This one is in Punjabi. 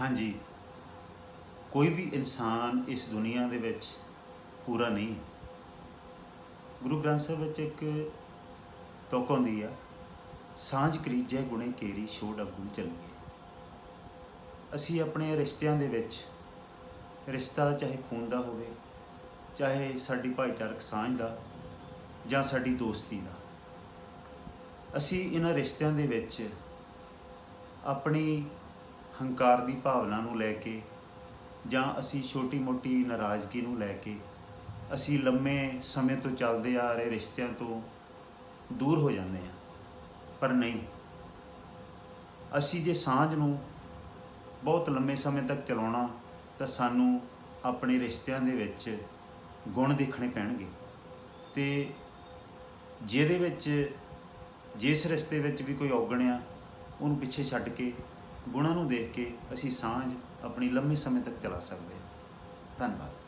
ਹਾਂਜੀ। ਕੋਈ ਵੀ ਇਨਸਾਨ ਇਸ ਦੁਨੀਆ ਦੇ ਵਿੱਚ ਪੂਰਾ ਨਹੀਂ। ਹੈ ਗੁਰੂ ਗ੍ਰੰਥ ਸਾਹਿਬ ਵਿੱਚ ਇੱਕ ਤੁਕ ਹੁੰਦੀ ਆ, ਸਾਂਝ ਕਰੀਜੈ ਗੁਣੇ ਕੇਰੀ ਛੋੜ ਅਗੁਣ ਚੱਲੀਏ ਅਸੀਂ ਆਪਣੇ ਰਿਸ਼ਤਿਆਂ ਦੇ ਵਿੱਚ ਰਿਸ਼ਤਾ ਚਾਹੇ ਖੂਨ ਦਾ ਹੋਵੇ, ਚਾਹੇ ਸਾਡੀ ਭਾਈਚਾਰਕ ਸਾਂਝ ਦਾ ਜਾਂ ਸਾਡੀ ਦੋਸਤੀ ਦਾ। ਅਸੀਂ ਇਹਨਾਂ ਰਿਸ਼ਤਿਆਂ ਦੇ ਵਿੱਚ ਆਪਣੀ ਹੰਕਾਰ ਦੀ ਭਾਵਨਾ ਨੂੰ ਲੈ ਕੇ ਜਾਂ ਅਸੀਂ ਛੋਟੀ-ਮੋਟੀ ਨਾਰਾਜ਼ਗੀ ਨੂੰ ਲੈ ਕੇ ਅਸੀਂ ਲੰਮੇ ਸਮੇਂ ਤੋਂ ਚੱਲਦੇ ਆ ਰਹੇ ਰਿਸ਼ਤਿਆਂ ਤੋਂ ਦੂਰ ਹੋ ਜਾਂਦੇ ਆ ਪਰ ਨਹੀਂ। ਅਸੀਂ ਜੇ ਸਾਂਝ ਨੂੰ ਬਹੁਤ ਲੰਮੇ ਸਮੇਂ ਤੱਕ ਚਲਾਉਣਾ ਤਾਂ ਸਾਨੂੰ ਆਪਣੇ ਰਿਸ਼ਤਿਆਂ ਦੇ ਵਿੱਚ ਗੁਣ ਦੇਖਣੇ ਪੈਣਗੇ। ਤੇ ਜਿਹਦੇ ਵਿੱਚ, ਜਿਸ ਰਿਸ਼ਤੇ ਵਿੱਚ ਵੀ ਕੋਈ ਔਗਣਿਆ ਉਹਨੂੰ ਪਿੱਛੇ ਛੱਡ ਕੇ ਗੁਣਾਂ ਨੂੰ ਦੇਖ ਕੇ ਅਸੀਂ ਸਾਂਝ ਆਪਣੀ ਲੰਮੇ ਸਮੇਂ ਤੱਕ ਚਲਾ ਸਕਦੇ ਹਾਂ। ਧੰਨਵਾਦ।